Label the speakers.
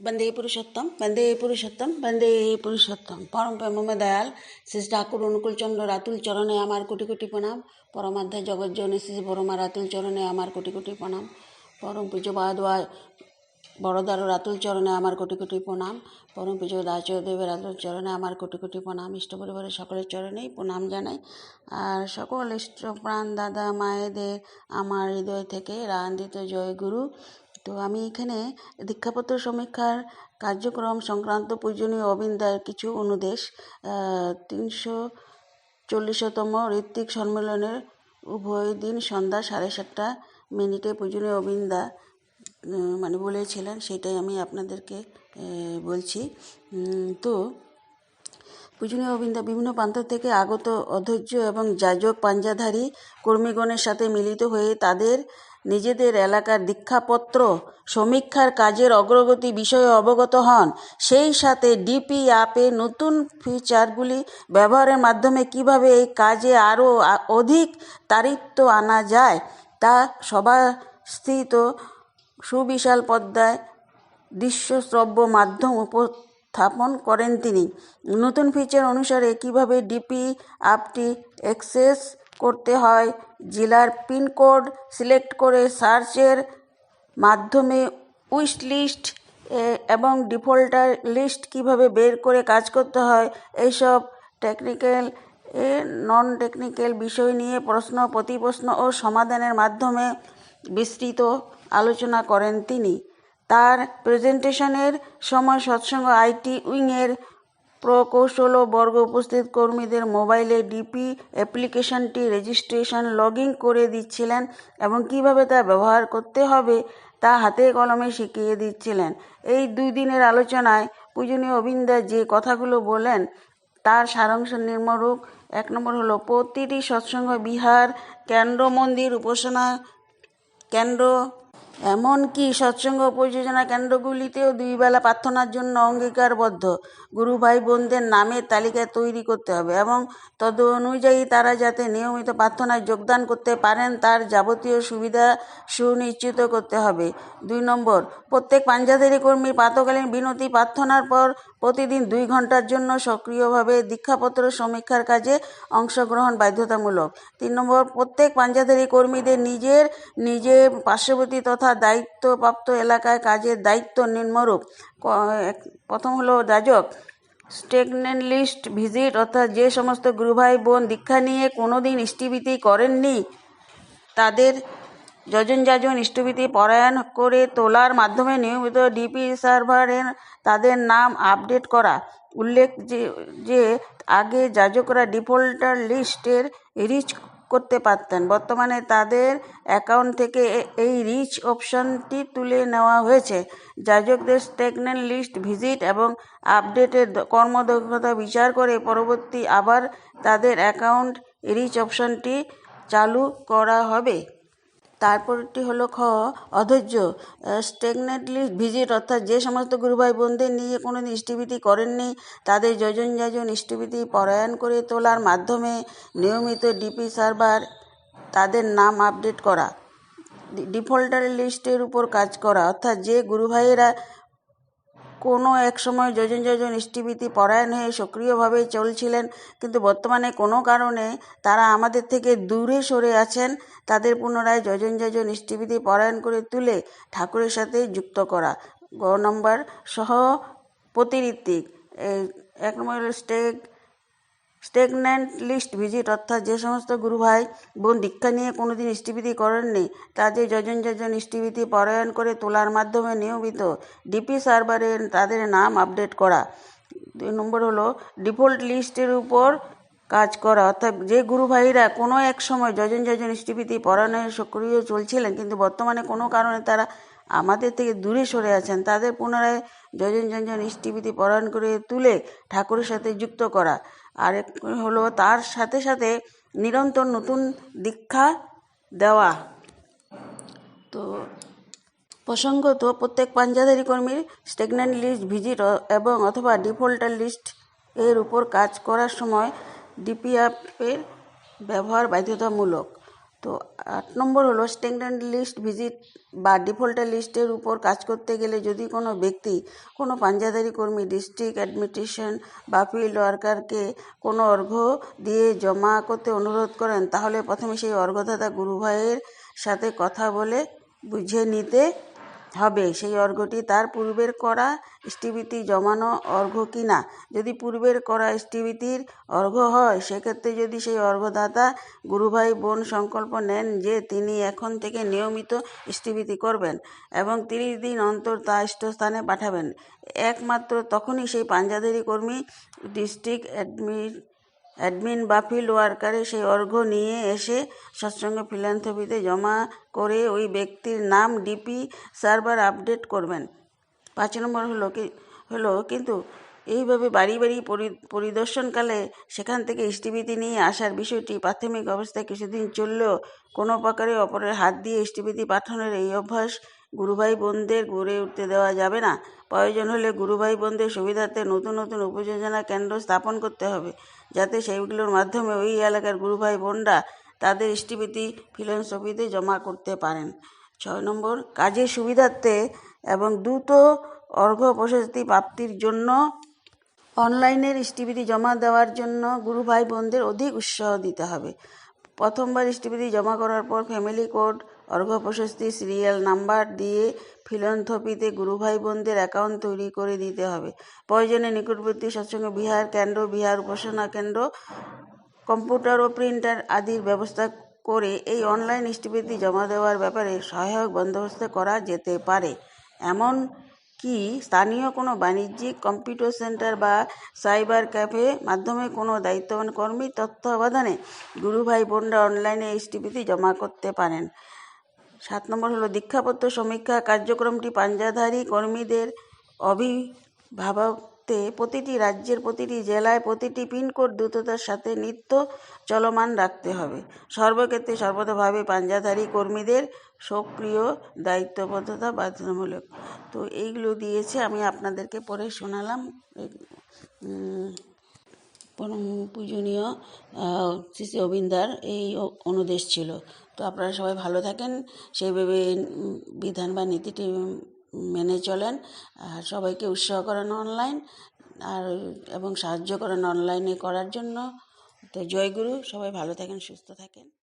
Speaker 1: বন্দে পুরুষোত্তম বন্দে পুরুষোত্তম বন্দে পুরুষোত্তম। পরম প্রেমময় দয়াল, শ্রী ঠাকুর অনুকূল চন্দ্র রাতুল চরণে আমার কোটি কোটি প্রণাম। পরমাধ্যায় জগজ্জনী শ্রী বরমা রাতুল চরণে আমার কোটি কোটি প্রণাম। পরম পুজো বাদওয়া বড়দার রাতুল চরণে আমার কোটি কোটি প্রণাম। পরম পুজো দাচদেবের রাতুল চরণে আমার কোটি কোটি প্রণাম। ইষ্ট পরিবারের সকলের চরণেই প্রণাম জানাই। আর সকল ইষ্ট প্রাণ দাদা মায়েদের আমার হৃদয় থেকে রান্দিত জয় গুরু। তো আমি এখানে দীক্ষাপত্র সমীক্ষার কার্যক্রম সংক্রান্ত পূজনীয় অবিন্দার কিছু অনুদেশ তিনশো চল্লিশতম ঋত্বিক সম্মেলনের উভয় দিন সন্ধ্যা সাড়ে সাতটা মিনিটে পূজনীয় অবিন্দা মানে বলেছিলেন, সেটাই আমি আপনাদেরকে বলছি। তো পূজনীয় অবিন্দা বিভিন্ন প্রান্ত থেকে আগত অধৈর্য এবং যাজক পাঞ্জাধারী কর্মীগণের সাথে মিলিত হয়ে তাদের নিজেদের এলাকার দীক্ষাপত্র, সমীক্ষার কাজের অগ্রগতি বিষয়ে অবগত হন। সেই সাথে ডিপি অ্যাপে নতুন ফিচারগুলি ব্যবহারের মাধ্যমে কীভাবে এই কাজে আরও অধিক তারিত্ব আনা যায়, তা সভাস্থিত সুবিশাল পদ্মায় দৃশ্যশ্রব্য মাধ্যম উপস্থাপন করেন তিনি। নতুন ফিচার অনুসারে কীভাবে ডিপি অ্যাপটি অ্যাক্সেস করতে হয়। জেলার পিনকোড সিলেক্ট করে সার্চের মাধ্যমে উইশ লিস্ট এবং ডিফল্টার লিস্ট কীভাবে বের করে কাজ করতে হয়। এইসব টেকনিক্যাল, এ নন টেকনিক্যাল বিষয় নিয়ে প্রশ্ন, প্রতিপ্রশ্ন ও সমাধানের মাধ্যমে বিস্তৃত আলোচনা করেন তিনি। তার প্রেজেন্টেশনের সময় সৎসঙ্গ আইটি উইংয়ের প্রকৌশল ও বর্গ উপস্থিত কর্মীদের মোবাইলে ডিপি অ্যাপ্লিকেশনটি রেজিস্ট্রেশন লগইন করে দিচ্ছিলেন এবং কীভাবে তা ব্যবহার করতে হবে তা হাতে কলমে শিখিয়ে দিচ্ছিলেন। এই দুই দিনের আলোচনায় পূজনীয় অবিন্দা যে কথাগুলো বলেন তার সারাংশ নির্মরূপ এক নম্বর হলো, প্রতিটি সৎসঙ্গ বিহার, কেন্দ্র মন্দির উপাসনা কেন্দ্র, এমনকি সৎসঙ্গ পরিযোজনা কেন্দ্রগুলিতেও দুই বেলা প্রার্থনার জন্য অঙ্গীকারবদ্ধ। গুরু ভাই বোনদের নামের তালিকা তৈরি করতে হবে এবং তদ অনুযায়ী তারা যাতে নিয়মিত প্রার্থনায় যোগদান করতে পারেন তার যাবতীয় সুবিধা সুনিশ্চিত করতে হবে। দুই নম্বর, প্রত্যেক পাঞ্জাধারী কর্মী প্রাতকালীন বিনতি প্রার্থনার পর প্রতিদিন দুই ঘণ্টার জন্য সক্রিয়ভাবে দীক্ষাপত্র সমীক্ষার কাজে অংশগ্রহণ বাধ্যতামূলক। তিন নম্বর, প্রত্যেক পাঞ্জাধারী কর্মীদের নিজের নিজের পার্শ্ববর্তী তথা দায়িত্বপ্রাপ্ত এলাকায় কাজের দায়িত্ব নিম্নরূপ। প্রথম হলো যাজক। স্টেগনেন লিস্ট ভিজিট, অর্থাৎ যে সমস্ত গুরুভাই বোন দীক্ষা নিয়ে কোনো দিন ইষ্টিভীতি করেননি, তাদের যজন যাজন ইষ্টভীতি পরায়ণ করে তোলার মাধ্যমে নিয়মিত ডিপি সার্ভারে তাদের নাম আপডেট করা। উল্লেখ যে যে আগে যাজকরা ডিফল্টার লিস্টের রিচ করতে পারতেন। বর্তমানে তাদের অ্যাকাউন্ট থেকে এই রিচ অপশনটি তুলে নেওয়া হয়েছে। যাজকদের স্টেগনেন্ট লিস্ট ভিজিট এবং আপডেটের কর্মদক্ষতা বিচার করে পরবর্তী আবার তাদের অ্যাকাউন্ট রিচ অপশনটি চালু করা হবে। তারপরটি হলো খ, অধৈর্য স্টেগনেটলি ভিজিট অর্থাৎ যে সমস্ত গুরুভাই বোনদের নিয়ে কোনো ইষ্টভীতি করেননি, তাদের যজন যাজন ইষ্টভীতি পরায়ণ করে তোলার মাধ্যমে নিয়মিত ডিপি সার্ভার তাদের নাম আপডেট করা ডিফল্টার লিস্টের উপর কাজ করা, অর্থাৎ যে গুরুভাইয়েরা কোনো এক সময় যোজন যোজন ইষ্টিবীতি পরায়ণ হয়ে সক্রিয়ভাবে চলছিলেন, কিন্তু বর্তমানে কোনো কারণে তারা আমাদের থেকে দূরে সরে আছেন, তাদের পুনরায় যোজন যোজন ইষ্টিবীতি পরায়ণ করে তুলে ঠাকুরের সাথে যুক্ত করা। গ নম্বর সহ প্রতিঋত্বিক এক number stake stagnant list visit, অর্থাৎ যে সমস্ত গুরু ভাই বোন দীক্ষা নিয়ে কোনোদিন ইষ্টিভীতি করেননি তাদের যজন যজন ইষ্টিভীতি পরায়ণ করে তোলার মাধ্যমে নিয়মিত ডিপি সার্ভারে তাদের নাম আপডেট করা। দুই নম্বর হলো ডিফল্ট লিস্টের উপর কাজ করা, অর্থাৎ যে গুরু ভাইরা কোনো এক সময় যজন যজন ইষ্টিভীতি পরায়ণে সক্রিয় চলছিলেন, কিন্তু বর্তমানে কোনো কারণে তারা আমাদের থেকে দূরে সরে আছেন, তাদের পুনরায় যজন যজন ইষ্টিভীতি পরায়ণ করে তুলে ঠাকুরের সাথে যুক্ত করা। আর এক হলো তার সাথে সাথে নিরন্তর নতুন দীক্ষা দেওয়া। তো প্রসঙ্গত প্রত্যেক পাঞ্জাধারী কর্মীর স্টেগনেন্ট লিস্ট ভিজিট এবং অথবা ডিফল্টার লিস্ট এর উপর কাজ করার সময় ডিপিএফের ব্যবহার বাধ্যতামূলক। তো আট নম্বর হলো স্ট্যান্ডার্ড লিস্ট ভিজিট বা ডিফল্টার লিস্টের উপর কাজ করতে গেলে যদি কোনো ব্যক্তি, কোনো পাঞ্জাদারি কর্মী, ডিস্ট্রিক্ট অ্যাডমিনিস্ট্রেশন বা ফিল্ড ওয়ার্কারকে কোনো অর্ঘ্য দিয়ে জমা করতে অনুরোধ করেন, তাহলে প্রথমে সেই অর্ঘ্যদাতা গুরুভাইয়ের সাথে কথা বলে বুঝে নিতে হবে। সেই অর্ঘ্যটি তার পূর্বের করা ইষ্টিবৃত্তি জমানো অর্ঘ্য কিনা? যদি পূর্বের করা ইষ্টিবৃত্তির অর্ঘ্য হয়, সেক্ষেত্রে যদি সেই অর্ঘ্যদাতা গুরুভাই বোন সংকল্প নেন যে তিনি এখন থেকে নিয়মিত ইষ্টিবৃত্তি করবেন এবং তিরিশ দিন অন্তর তা ইষ্টস্থানে পাঠাবেন, একমাত্র তখনই সেই পাঞ্জাধারী কর্মী ডিস্ট্রিক্ট অ্যাডমিন অ্যাডমিন বা ফিল্ড ওয়ার্কারে সেই অর্ঘ্য নিয়ে এসে সৎসঙ্গ ফিলান্থপিতে জমা করে ওই ব্যক্তির নাম ডিপি সার্ভার আপডেট করবেন। পাঁচ নম্বর হলো কি, হলো কিন্তু এইভাবে বাড়ি বাড়ি পরিদর্শনকালে সেখান থেকে ইষ্টিবৃতি নিয়ে আসার বিষয়টি প্রাথমিক অবস্থায় কিছুদিন চললেও কোনো প্রকারে অপরের হাত দিয়ে ইষ্টিবৃতি পাঠানোর এই অভ্যাস গুরুভাই বোনদের গড়ে উঠতে দেওয়া যাবে না। প্রয়োজন হলে গুরুভাই বোনদের সুবিধার্থে নতুন নতুন উপযোজনা কেন্দ্র স্থাপন করতে হবে, যাতে সেইগুলোর মাধ্যমে ওই এলাকার গুরুভাই বোনরা তাদের ইষ্টিবৃতি ফিলোসফিতে জমা করতে পারেন। ছয় নম্বর, কাজের সুবিধার্থে এবং দ্রুত অর্ঘ প্রশস্তি প্রাপ্তির জন্য অনলাইনের ইষ্টিবৃতি জমা দেওয়ার জন্য গুরু ভাই বোনদের অধিক উৎসাহ দিতে হবে। প্রথমবার ইষ্টিবৃতি জমা করার পর ফ্যামিলি কোড অর্ঘ্য প্রশস্তি সিরিয়াল নাম্বার দিয়ে ফিলন্থপিতে গুরু ভাই বোনদের অ্যাকাউন্ট তৈরি করে দিতে হবে। প্রয়োজনে নিকটবর্তী সৎসঙ্গ বিহার কেন্দ্র, বিহার উপাসনা কেন্দ্র, কম্পিউটার ও প্রিন্টার আদির ব্যবস্থা করে এই অনলাইন ইষ্টিবৃত্তি জমা দেওয়ার ব্যাপারে সহায়ক বন্দোবস্ত করা যেতে পারে। এমন কি স্থানীয় কোনো বাণিজ্যিক কম্পিউটার সেন্টার বা সাইবার ক্যাফে মাধ্যমে কোনো দায়িত্ববান কর্মীর তত্ত্বাবধানে গুরু ভাই বোনরা অনলাইনে ইষ্টিবৃত্তি জমা করতে পারেন? সাত নম্বর হলো, দীক্ষাপত্র সমীক্ষা কার্যক্রমটি পাঞ্জাধারী কর্মীদের অভিভাবকতে প্রতিটি রাজ্যের প্রতিটি জেলায় প্রতিটি পিনকোড দ্রুততার সাথে নিত্য চলমান রাখতে হবে। সর্বক্ষেত্রে সর্বতভাবে পাঞ্জাধারী কর্মীদের সক্রিয় দায়িত্ববদ্ধতা বাধ্যতামূলক। তো এইগুলো দিয়েছে, আমি আপনাদেরকে পড়ে শোনালাম। পরম পূজনীয় শ্রী অবিন্দার এই অনুদেশ ছিল। তো আপনারা সবাই ভালো থাকেন, সেইভাবে বিধান বা নীতিটি মেনে চলেন। আর সবাইকে উৎসাহ করেন অনলাইন আর এবং সাহায্য করেন অনলাইনে করার জন্য। তো জয়গুরু, সবাই ভালো থাকেন, সুস্থ থাকেন।